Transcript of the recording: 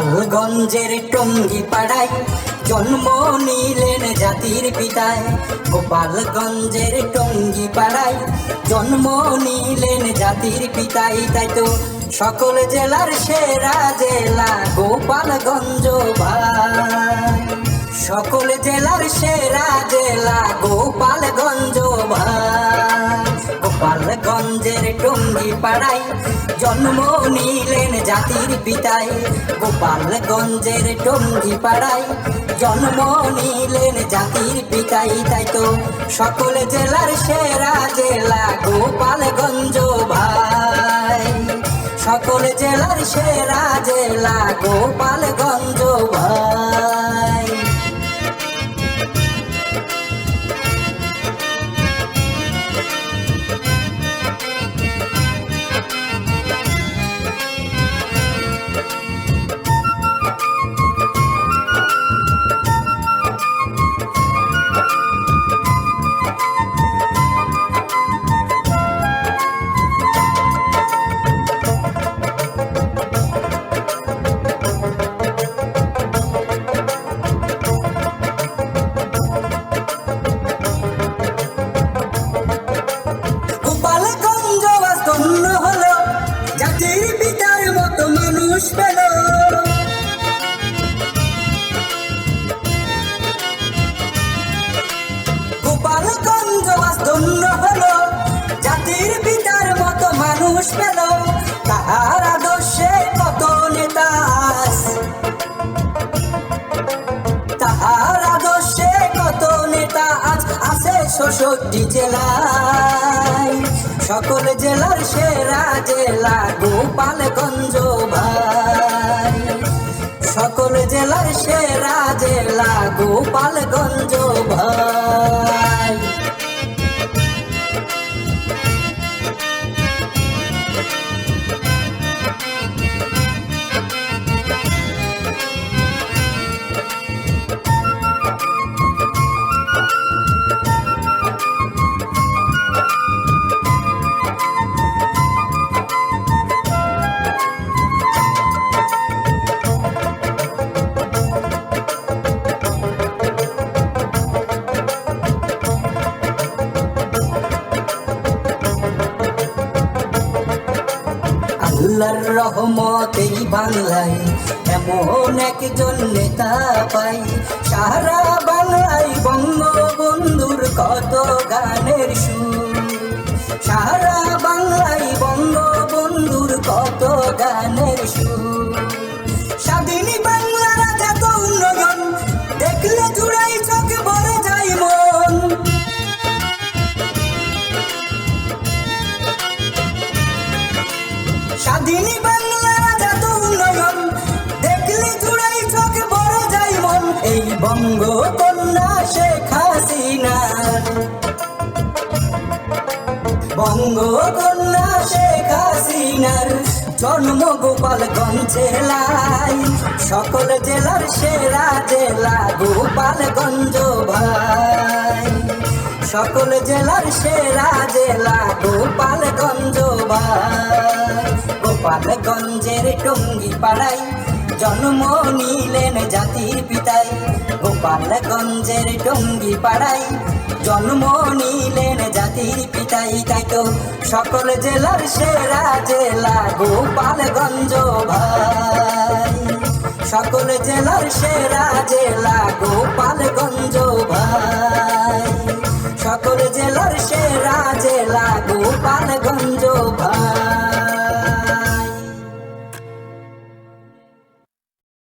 গোপালগঞ্জের টঙ্গি পাড়ায় জন্ম নিলেন জাতির পিতায়। গোপালগঞ্জের টঙ্গি পাড়ায় জন্ম নিলেন জাতির পিতাই। তাই তো সকল জেলার সেরা জেলা গোপালগঞ্জ সকল জেলার সেরা জেলা গোপালগঞ্জ ভাই। গোপালগঞ্জের টঙ্গি পাড়ায় জন্ম নিলেন জাতির পিতায় গোপালগঞ্জের টঙ্গি পাড়ায় জন্ম নিলেন জাতির পিতাই। তাই তো সকল জেলার সেরা জেলা গোপালগঞ্জ ভাই। সকল জেলার সেরা জেলা গোপালগঞ্জ ভাই। মানুষ পেল গোপালগঞ্জ জাতির পিতার মতো মানুষ পেল তাহার ষষ্ঠী জেলায়। সকল জেলার সেরা জেলা গোপালগঞ্জ ভাই। সকল জেলার সেরা জেলা গোপালগঞ্জ ভাই। আল্লাহর রহমত এই বাংলায় এমন একজন নেতা পাই। সারা বাংলায় বঙ্গবন্ধুর কত চোখে, বড় যাই মন। এই বঙ্গ কন্যা শেখ বঙ্গ কন্যা শেখ হাসিনার জন্ম গোপালগঞ্জ জেলায় সকল জেলার সেরা জেলা গোপালগঞ্জ ভাই। সকল জেলার সেরা জেলা গোপালগঞ্জ ভাই। গোপালগঞ্জের টঙ্গি পাড়ায় জন্ম নিলেন জাতির পিতায় গোপালগঞ্জের টঙ্গি পাড়ায় জন্ম নিলেন জাতির পিতাই। তাই তো সকল জেলার সেরা জেলা গোপালগঞ্জ ভাই। সকল জেলার সেরা জেলা গোপালগঞ্জ ভাই।